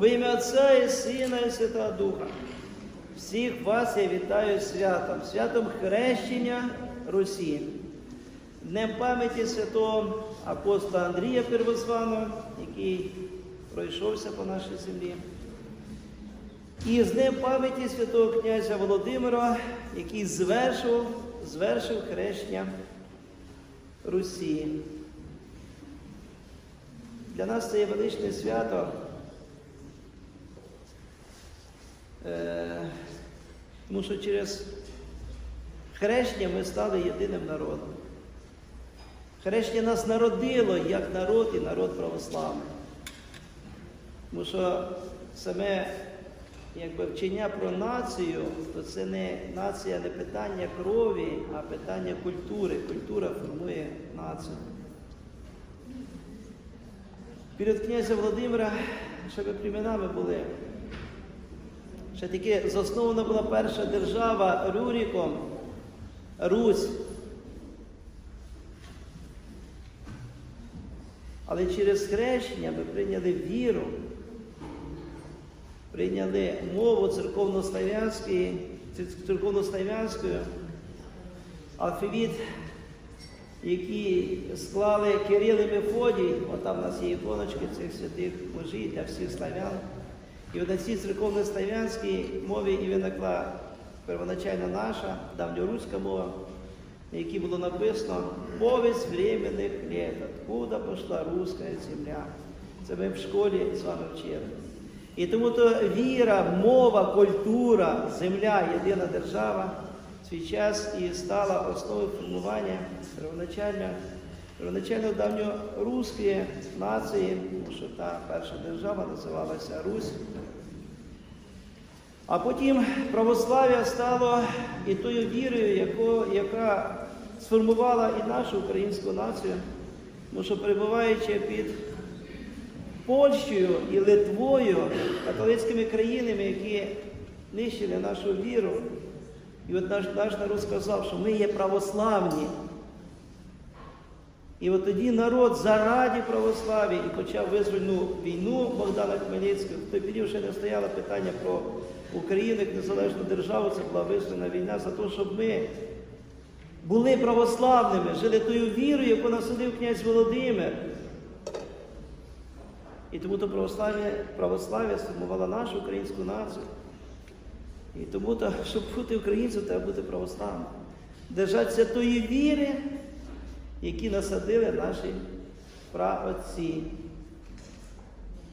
в ім'я Отця і Сина і Святого Духа. Всіх вас я вітаю святом, святом хрещення Русі, Днем пам'яті святого апостола Андрія Первозваного, який пройшовся по нашій землі. І з Днем пам'яті святого князя Володимира, який звершив, звершив хрещення Русі. Для нас це є величне свято. Е, Тому що через хрещення ми стали єдиним народом. Хрещення нас народило як народ і народ православний. Тому що саме якби, вчення про націю, то це не нація, не питання крові, а питання культури. Культура формує націю. Перед князя Володимира, щоб племенами були. Ще таки заснована була перша держава Рюріком, Русь. Але через хрещення ми прийняли віру, прийняли мову церковно-славянської, церковно-славянською, алфавіт, який склали Кирил і Мефодій, от там у нас є іконочки цих святих мужів для всіх славян. І на цій церковно-славянській мові і виникла первоначально наша давньоруська мова, на якій було написано «Повість временних лет, откуда пошла руська земля. Це ми в школі з вами вчили. І тому то віра, мова, культура, земля, єдина держава в свій час і стала основою формування первоначально, первоначально давньоруської нації, тому що та перша держава називалася Русь. А потім православ'я стало і тою вірою, яко, яка сформувала і нашу українську націю, тому що перебуваючи під Польщею і Литвою, католицькими країнами, які нищили нашу віру, і от наш, наш народ сказав, що ми є православні. І от тоді народ заради православ'я і почав визвольну війну Богдана Хмельницького. В той період ще не стояло питання про Україну як незалежну державу, це була визвольна війна за те, щоб ми були православними, жили тою вірою, яку насадив князь Володимир. І тому то православ'я, православ'я сформувала нашу українську націю. І тому, то, щоб бути українцем, треба бути православним. Держатися тої віри, які насадили наші праотці.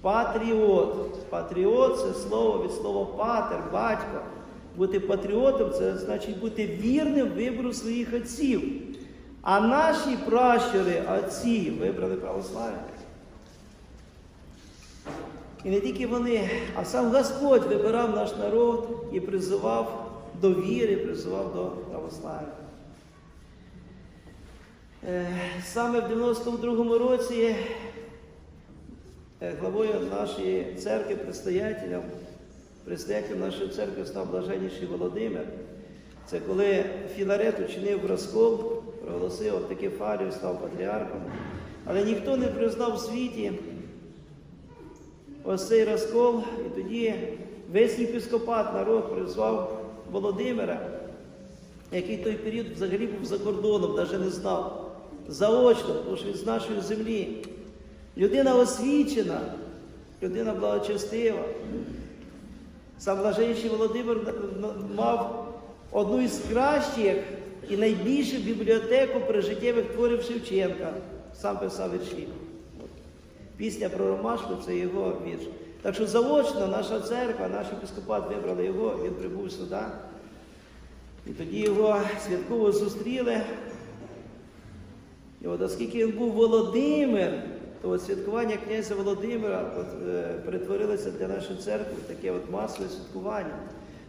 Патріот. Патріот це слово від слова патер, батько. Бути патріотом це значить бути вірним вибору своїх отців. А наші пращури, отці, вибрали православ'я. І не тільки вони, а сам Господь вибирав наш народ і призивав до віри, призивав до православ'я. Е, Саме в 92-му році е, главою нашої церкви, предстоятелем, предстоятелем нашої церкви став блаженніший Володимир. Це коли Філарет учинив розкол, проголосив Автокефалію, став патріархом. Але ніхто не признав в світі ось цей розкол, і тоді весь єпископат народ призвав Володимира, який той період взагалі був за кордоном, навіть не знав. Заочно, тому що він з нашої землі. Людина освічена, людина благочестива. Сам блаженніший Володимир мав одну із кращих і найбільшу бібліотеку прижиттєвих творів Шевченка. Сам писав вірші. Пісня про Ромашку це його вірш. Так що заочно наша церква, наш епископат вибрали його, він прибув сюди. І тоді його святково зустріли. І от оскільки він був Володимир, то от святкування князя Володимира от, е, перетворилося для нашої церкви в таке от масове святкування.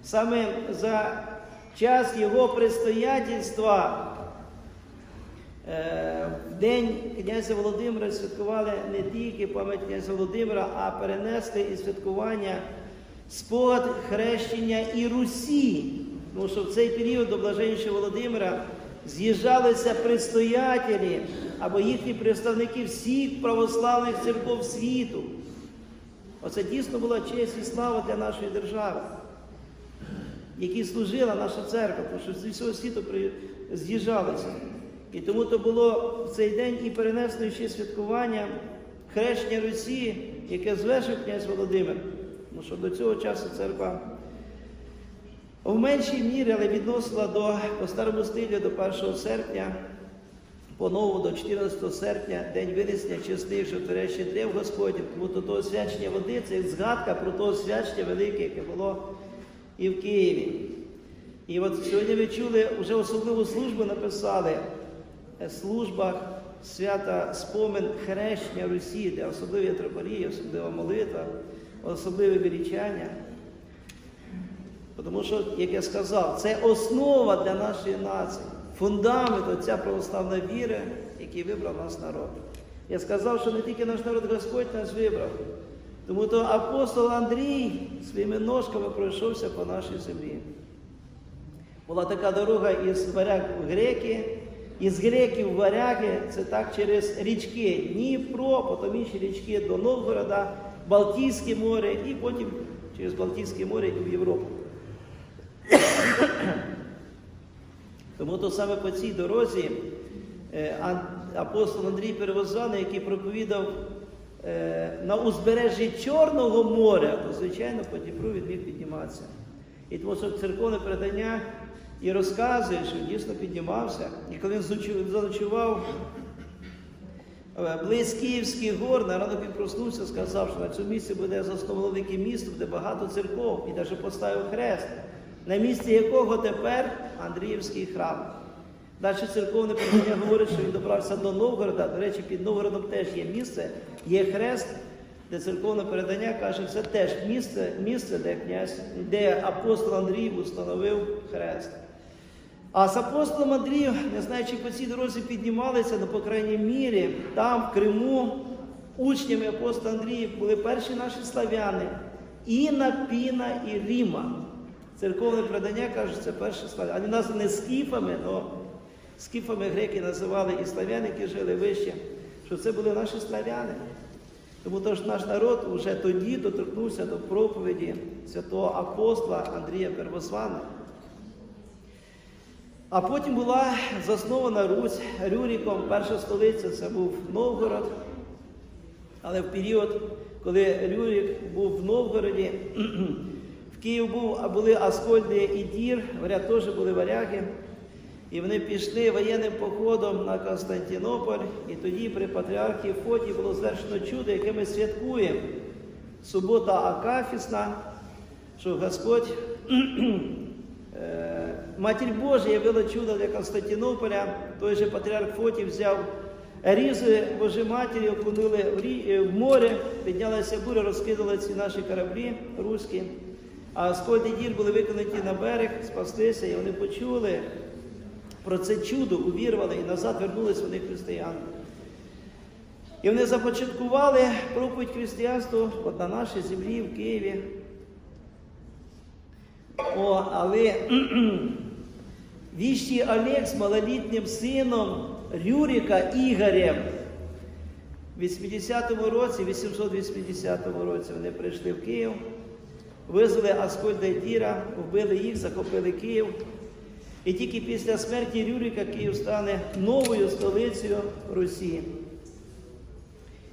Саме за час його предстоятельства Е, В день князя Володимира святкували не тільки пам'ять князя Володимира, а перенесли і святкування спогад хрещення і Русі. Тому що в цей період до блаженнішого Володимира з'їжджалися предстоятелі або їхні представники всіх православних церков світу. Оце дійсно була честь і слава для нашої держави, якій служила наша церква, тому що з усього світу з'їжджалися. І тому то було в цей день і перенесли ще святкування хрещення Русі, яке звершив князь Володимир. Тому що до цього часу церква в меншій мірі, але відносила до по старому стилю до 1 серпня, по новому до 14 серпня, день винесення чесних жовторечі древ Господніх, тому то того свячення води це згадка про того свячення велике, яке було і в Києві. І от сьогодні ви чули, вже особливу службу написали е, службах свята спомин хрещення Русі, де особливі тропарії, особлива молитва, особливе вирічання. Тому що, як я сказав, це основа для нашої нації, фундамент оця православна віра, який вибрав нас народ. Я сказав, що не тільки наш народ Господь нас вибрав. Тому то апостол Андрій своїми ножками пройшовся по нашій землі. Була така дорога із варяг в греки, із греків в варяги, це так через річки Дніпро, потім інші річки до Новгорода, Балтійське море і потім через Балтійське море і в Європу. Тому то саме по цій дорозі е, апостол Андрій Перевозваний, який проповідав е, на узбережжі Чорного моря, то звичайно по Дніпру він міг підніматися. І тому що церковне передання і розказує, що дійсно піднімався. І коли він заночував е, близь Київських гор, на ранок він проснувся, сказав, що на цьому місці буде засновано велике місто, буде багато церков, і навіть поставив хрест, на місці якого тепер Андріївський храм. Далі церковне предання говорить, що він добрався до Новгорода. До речі, під Новгородом теж є місце, є хрест, де церковне передання каже, це теж місце, місце де князь, де апостол Андрій установив хрест. А з апостолом Андрієм, не знаю, чи по цій дорозі піднімалися, але по крайній мірі, там, в Криму, учнями апостола Андрія були перші наші славяни Інна, Піна і Ріма. Церковне предання каже, це перші славяни. Вони названі скіфами, але скіфами греки називали і славяни, які жили вище, що це були наші славяни. Тому тож наш народ вже тоді доторкнувся до проповіді святого апостола Андрія Первозвана. А потім була заснована Русь Рюріком. Перша столиця це був Новгород. Але в період, коли Рюрік був в Новгороді, Київ був, а були Аскольди і Дір, варяг теж були варяги. І вони пішли воєнним походом на Константинополь, і тоді при патріархі Фоті було звершено чудо, яке ми святкуємо. Субота Акафісна, що Господь, е, Матір Божа явила чудо для Константинополя. Той же патріарх Фотій взяв різи Божої Матері, окунули е, в море, піднялася буря, розкидали ці наші кораблі руські. А Аскольд Дір були викинуті на берег, спаслися, і вони почули про це чудо, увірвали і назад вернулись вони християни. І вони започаткували проповідь християнства от на нашій землі в Києві. О, але віщий Олег з малолітнім сином Рюрика Ігорем в 80-му році, 880 році вони прийшли в Київ, визвали Аскольда і Діра, вбили їх, захопили Київ. І тільки після смерті Рюрика Київ стане новою столицею Русі.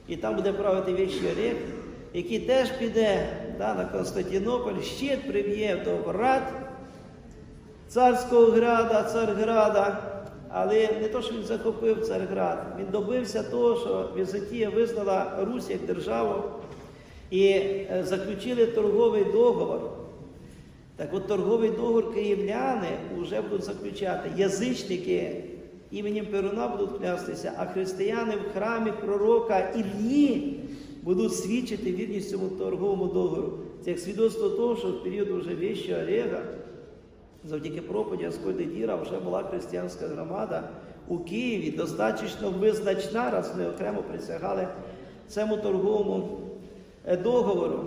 І там буде правити віщий Олег, який теж піде да, на Константинополь, щит приб'є до врат царського града, Царграда. Але не то, що він захопив Царград, він добився того, що Візантія визнала Русь як державу і е, заключили торговий договор. Так от торговий договор київляни вже будуть заключати. Язичники іменем Перуна будуть клястися, а християни в храмі пророка Іллі будуть свідчити вірність цьому торговому договору. Це як свідоцтво того, що в період вже віща Олега, завдяки проповіді Аскольда Діра вже була християнська громада у Києві, достатньо визначна, раз вони окремо присягали цьому торговому договору.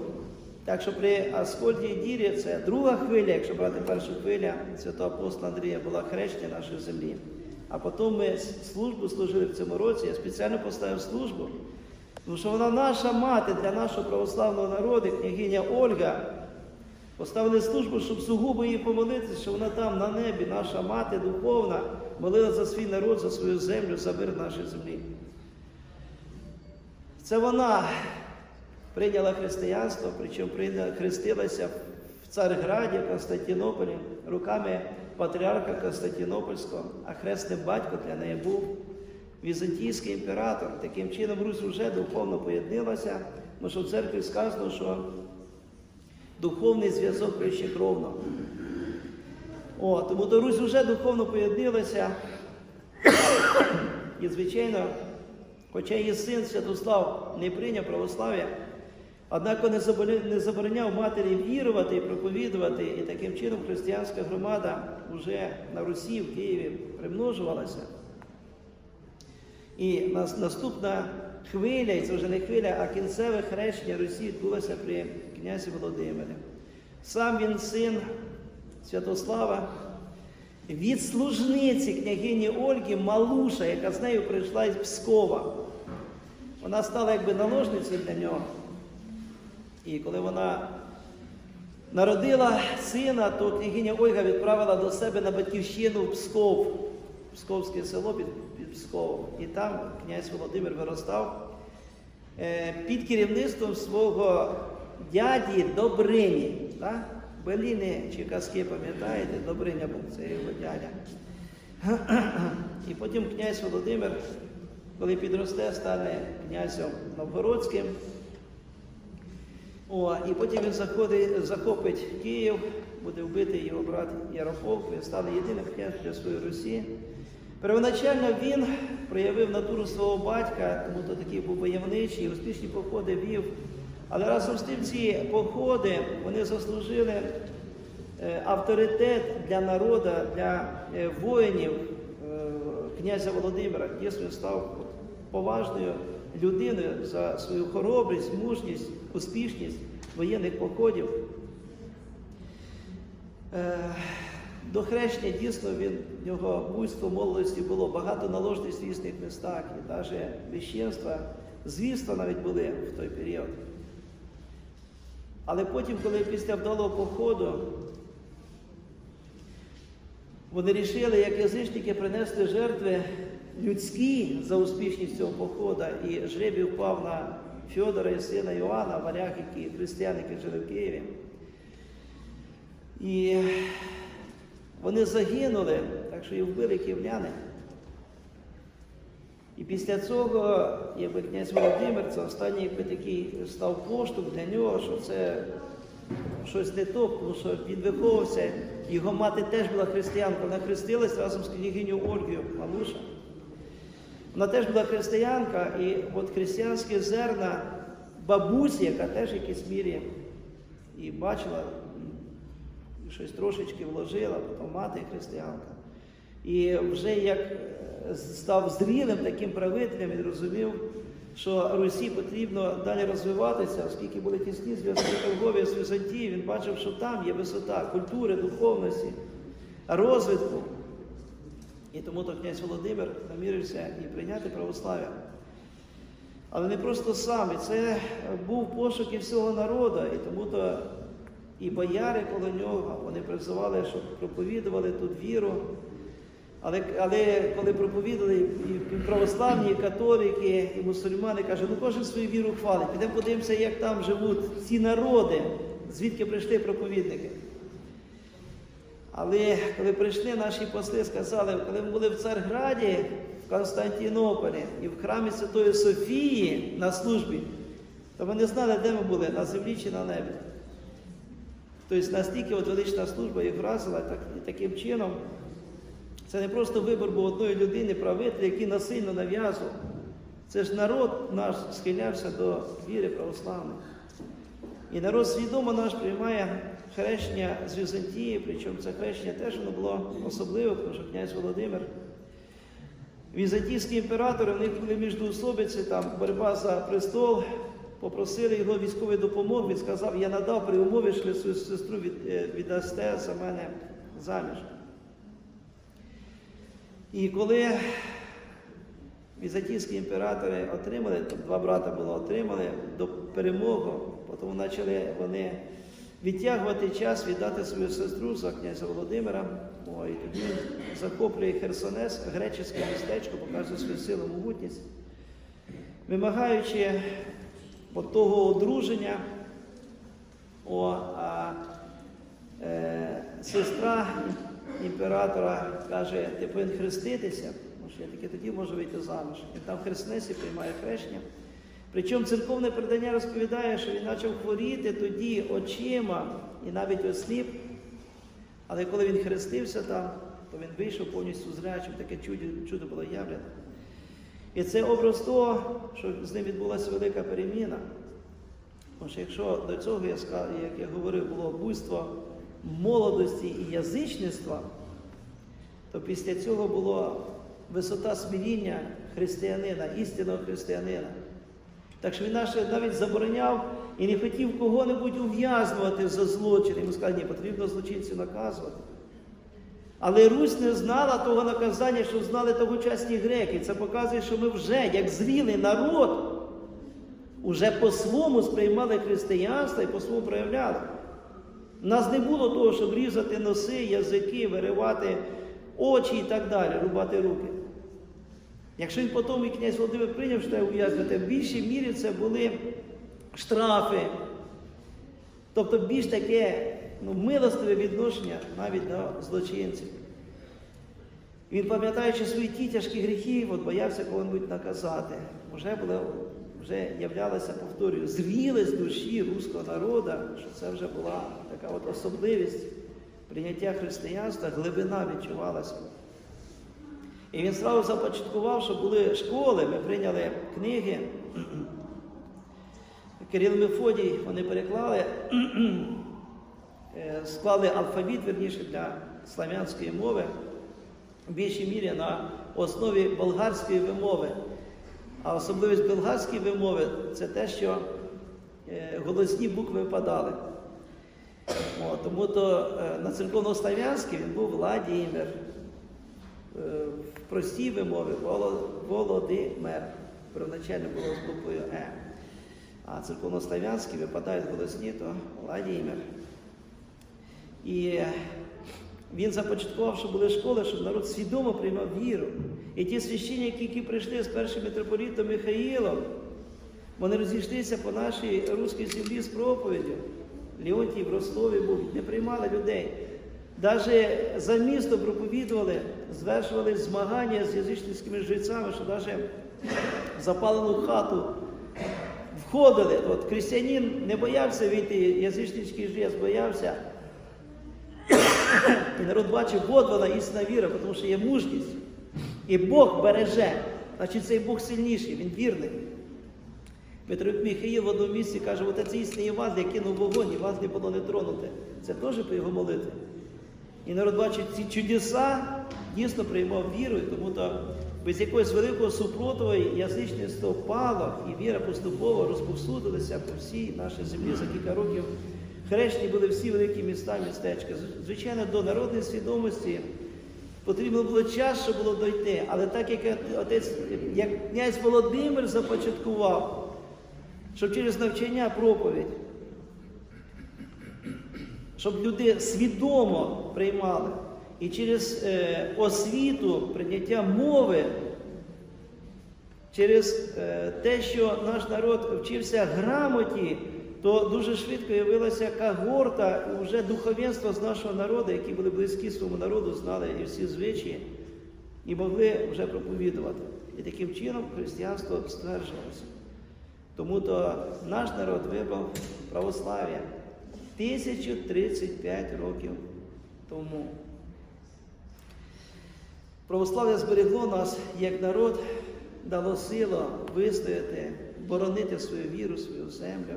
Так що при Аскольді Дірі це друга хвиля, якщо брати першу хвиля святого апостола Андрія, була хрещення нашої землі. А потім ми службу служили в цьому році. Я спеціально поставив службу Тому що вона наша мати для нашого православного народу, княгиня Ольга, поставили службу, щоб сугубо їй помолитися, що вона там на небі, наша мати духовна, молила за свій народ, за свою землю, за мир нашої землі. Це вона прийняла християнство, причому хрестилася в Царграді, Константинополі, руками патріарха Константинопольського, а хресний батько для неї був візантійський імператор. Таким чином Русь вже духовно поєднилася, тому що в церкві сказано, що духовний зв'язок вище кровно. О, тому до Русь вже духовно поєднилася. І, звичайно, хоча її син Святослав не прийняв православ'я, однак не забороняв- матері вірувати і проповідувати, і таким чином християнська громада вже на Русі, в Києві примножувалася. І наступна хвиля, і це вже не хвиля, а кінцеве хрещення Русі відбулося при князі Володимирі. Сам він син Святослава, від служниці княгині Ольги Малуша, яка з нею прийшла із Пскова. Вона стала якби наложницею для нього. І коли вона народила сина, то княгиня Ольга відправила до себе на батьківщину в Псков, Псковське село під, під Псковом. І там князь Володимир виростав е, під керівництвом свого дяді Добрині. Так? Беліни чи казки, пам'ятаєте, Добриня був, це його дядя. І потім князь Володимир, коли підросте, стане князем Новгородським. О, і потім він заходить, захопить Київ, буде вбитий його брат Ярополк, він стане єдиним князем для своєї Русі. Первоначально він проявив натуру свого батька, тому то такий був войовничий, успішні походи вів. Але разом з тим ці походи вони заслужили е, авторитет для народу, для е, воїнів е, князя Володимира. Дійсно став поважною людиною за свою хоробрість, мужність, успішність воєнних походів. Е, До хрещення дійсно він, в нього буйство молодості було, багато наложниць в різних містах, і навіть священства, звіства навіть були в той період. Але потім, коли після вдалого походу вони рішили, як язичники, принести жертви людські за успішність цього походу, і жребій впав на Фьодора і сина Йоанна, варяг, які християни, які жили в Києві. І вони загинули, так що їх вбили київляни. І після цього, якби князь Володимир, це останній якби такий став поштовх для нього, що це щось не то, тому що він виховувався, його мати теж була християнка, вона хрестилась разом з княгиню Ольгою Малуша. Вона теж була християнка, і от християнські зерна бабусі, яка теж в якійсь мірі і бачила, щось трошечки вложила, потім мати християнка. І вже як е, став зрілим таким правителем, він розумів, що Русі потрібно далі розвиватися, оскільки були тісні зв'язки торгові з Візантією, він бачив, що там є висота культури, духовності, розвитку. І тому то князь Володимир намірився і прийняти православ'я. Але не просто сам, і це був пошук і всього народу, і тому то і бояри коло нього, вони призивали, щоб проповідували тут віру. Але, але коли проповідали і православні, і католики, і мусульмани, каже, ну кожен свою віру хвалить. Підемо подивимося, як там живуть ці народи, звідки прийшли проповідники. Але коли прийшли наші посли, сказали, коли ми були в Царграді, в Константинополі і в храмі Святої Софії на службі, то вони знали, де ми були, на землі чи на небі. Тобто настільки от велична служба їх вразила так, і таким чином. Це не просто вибор був одної людини, правителя, який насильно нав'язував. Це ж народ наш схилявся до віри православної. І народ свідомо наш приймає хрещення з Візантії, причому це хрещення теж воно було особливе, тому що князь Володимир. Візантійські імператори, в них були міждоусобиці, там боротьба за престол, попросили його військової допомоги, він сказав, я надав при умові, що свою сестру е, віддасте за мене заміж. І коли візантійські імператори отримали, два брата було отримали до перемоги, потім почали вони відтягувати час, віддати свою сестру за князя Володимира. О, і тоді він захоплює Херсонес, греческе містечко, показує свою силу могутність, вимагаючи от того одруження. О, а е, сестра імператора каже, ти повинен хреститися, тому я тільки тоді можу вийти заміж. Він там в Хрестнесі приймає хрещення. Причому церковне передання розповідає, що він почав хворіти тоді очима і навіть осліп. Але коли він хрестився там, то він вийшов повністю зрячим, таке чудо, чудо було явлене. І це образ того, що з ним відбулася велика переміна. Тому що якщо до цього, як я говорив, було буйство молодості і язичництва, то після цього була висота смиріння християнина, істинного християнина. Так що він наш навіть забороняв і не хотів кого-небудь ув'язнувати за злочин. Йому сказали, ні, потрібно злочинців наказувати. Але Русь не знала того наказання, що знали тогочасні греки. Це показує, що ми вже, як зрілий народ, уже по-своєму сприймали християнство і по-своєму проявляли. У нас не було того, щоб різати носи, язики, виривати очі і так далі, рубати руки. Якщо він потім і князь Володимир прийняв, що треба ув'язнити, в більшій мірі це були штрафи. Тобто більш таке ну, милостиве відношення навіть до злочинців. Він, пам'ятаючи свої ті тяжкі гріхи, от боявся кого-небудь наказати. Вже було, вже являлася, повторюю, зрілість душі руського народу, що це вже була така от особливість прийняття християнства, глибина відчувалася. І він зразу започаткував, що були школи, ми прийняли книги. Кирил Мефодій, вони переклали, е, склали алфавіт, верніше, для слав'янської мови, в більшій мірі на основі болгарської вимови. А особливість болгарської вимови це те, що е, голосні букви випадали. Тому то е, на церковнослав'янській він був Владимир. Е, В простій вимові Володимир. Первоначально було з буквою Е. А церковнослав'янські випадають голосні, то Владимир. І він започаткував, що були школи, щоб народ свідомо приймав віру. І ті священники, які прийшли з першим митрополітом Михаїлом, вони розійшлися по нашій руській землі з проповіддю. Леонтій в Ростові був, не приймали людей. Навіть за місто проповідували, звершували змагання з язичницькими жрецями, що навіть в запалену хату входили. От християнин не боявся війти, язичницький жрець боявся. І народ бачив, от вона істинна віра, тому що є мужність. І Бог береже. Значить, цей Бог сильніший, він вірний. Митрополит Михаїл в одному місці каже, от це істинний Євангелія кинув вогонь, і вас не було не тронуте. Це теж по його молитві. І народ бачить ці чудеса, дійсно приймав віру, тому то без якогось великого супротиву язичництво впало, і віра поступово розповсюдилася по всій нашій землі за кілька років. Хрещені були всі великі міста, містечка. Звичайно, до народної свідомості потрібно було час, щоб було дойти. Але так як отець, як князь Володимир започаткував, щоб через навчання проповідь, щоб люди свідомо приймали. І через е, освіту, прийняття мови, через е, те, що наш народ вчився грамоті, то дуже швидко явилася когорта вже духовенство з нашого народу, які були близькі своєму народу, знали і всі звичаї, і могли вже проповідувати. І таким чином християнство стверджувалося. Тому то наш народ вибрав православ'я 1035 років тому. Православ'я зберегло нас як народ, дало силу вистояти, боронити свою віру, свою землю.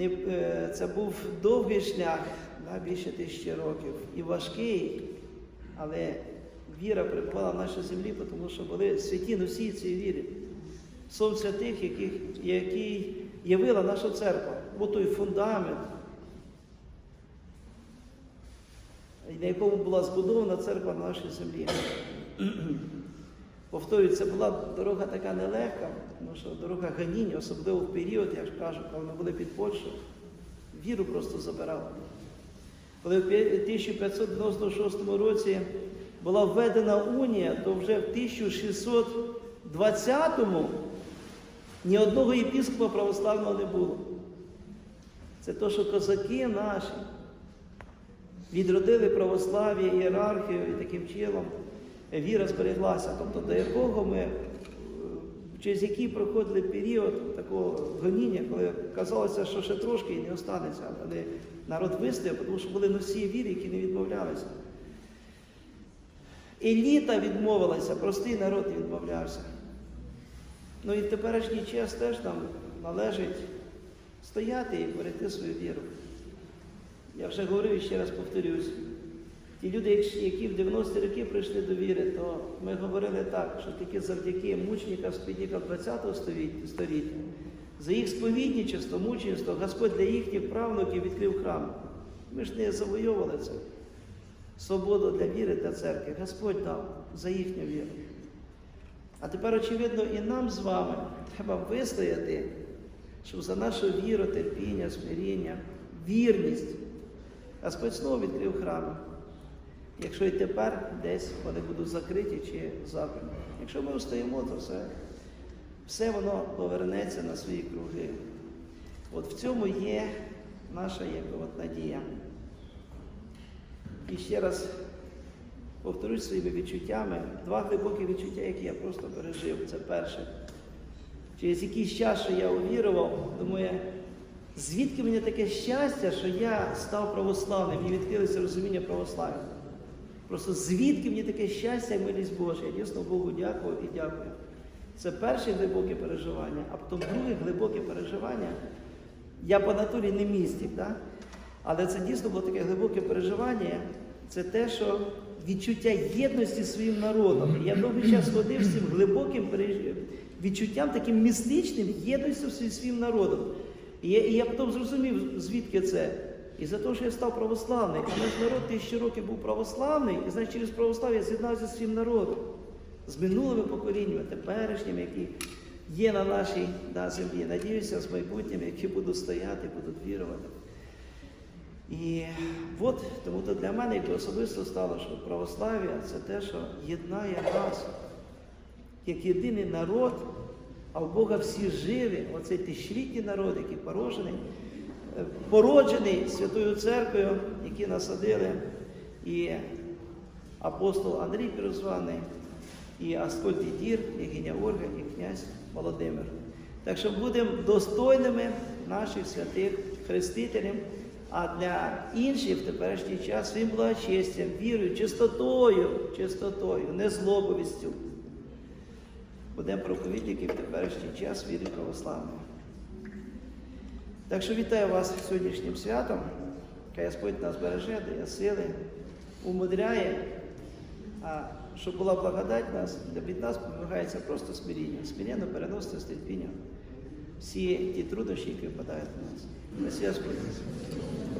Е, Це був довгий шлях більше тисячі років і важкий, але віра припала в нашій землі, тому що були святі носії цієї віри. Сон святих, яких, який явила наша церква, той фундамент, на якому була збудована церква на нашій землі. Повторюю, це була дорога така нелегка, тому що дорога ганіння, особливо в період, я ж кажу, коли ми були під Польщею, віру просто забирали. Коли в 1596 році була введена унія, то вже в 1620-му ні одного єпіскопа православного не було. Це то, що козаки наші відродили православ'я, ієрархію і таким чином віра збереглася. Тобто до якого ми, е, через який проходили період такого гоніння, коли казалося, що ще трошки і не останеться, але народ вистояв, тому що були носії віри, які не відмовлялися. Еліта відмовилася, простий народ відмовлявся. Ну і теперішній час теж нам належить стояти і берегти свою віру. Я вже говорив і ще раз повторюсь. Ті люди, які- в 90-ті роки прийшли до віри, то ми говорили так, що тільки завдяки мученикам спідникам 20-го століття, за їх сповідничество, мучеництво, Господь для їхніх правнуків відкрив храм. Ми ж не завойовували це. Свободу для віри, для церкви. Господь дав за їхню віру. А тепер, очевидно, і нам з вами треба вистояти, щоб за нашу віру, терпіння, смиріння, вірність. Господь знову відкрив храми. Якщо і тепер десь вони будуть закриті чи заперті. Якщо ми встаємо, то все, все воно повернеться на свої круги. От в цьому є наша якби, от надія. І ще раз повторюсь своїми відчуттями. Два глибокі відчуття, які я просто пережив. Це перше. Через якийсь час, що я увірував, думаю, звідки мені таке щастя, що я став православним і відкрилося розуміння православ'я. Просто звідки мені таке щастя і милість Божа. Я дійсно Богу дякую і дякую. Це перше глибоке переживання, а потім друге глибоке переживання. Я по натурі не містик, да? але це дійсно було таке глибоке переживання. Це те, що відчуття єдності зі своїм народом. Я довгий час ходив з цим глибоким відчуттям, таким містичним єдністю зі своїм народом. І я, і я потім зрозумів, звідки це. І за те, що я став православний, а наш народ тисячі років був православний, і значить через православ'я з'єднався зі своїм народом, з минулими поколіннями, теперішніми, які є на нашій да, землі. Надіюся, з майбутнім, які будуть стояти, будуть вірувати. І от тому то для мене якби особисто стало, що православ'я це те, що єднає нас як єдиний народ, а в Бога всі живі, оцей тисячолітній народ, який породжений, е, породжений Святою Церквою, які насадили. І апостол Андрій Пірозваний, і Аскольд Дідір, і Геня Ольга, і князь Володимир. Так що будемо достойними наших святих хрестителів, а для інших в теперішній час своїм благочестям, вірою, чистотою, чистотою, не злобовістю. Будемо проповідники в теперішній час віри православної. Так що вітаю вас сьогоднішнім святом. Хай Господь нас береже, дає сили, умудряє. А щоб була благодать нас, від нас вимагається просто смиріння. Смиренно переносити з терпінням всі ті труднощі, які випадають на нас. Спасибо, Господь.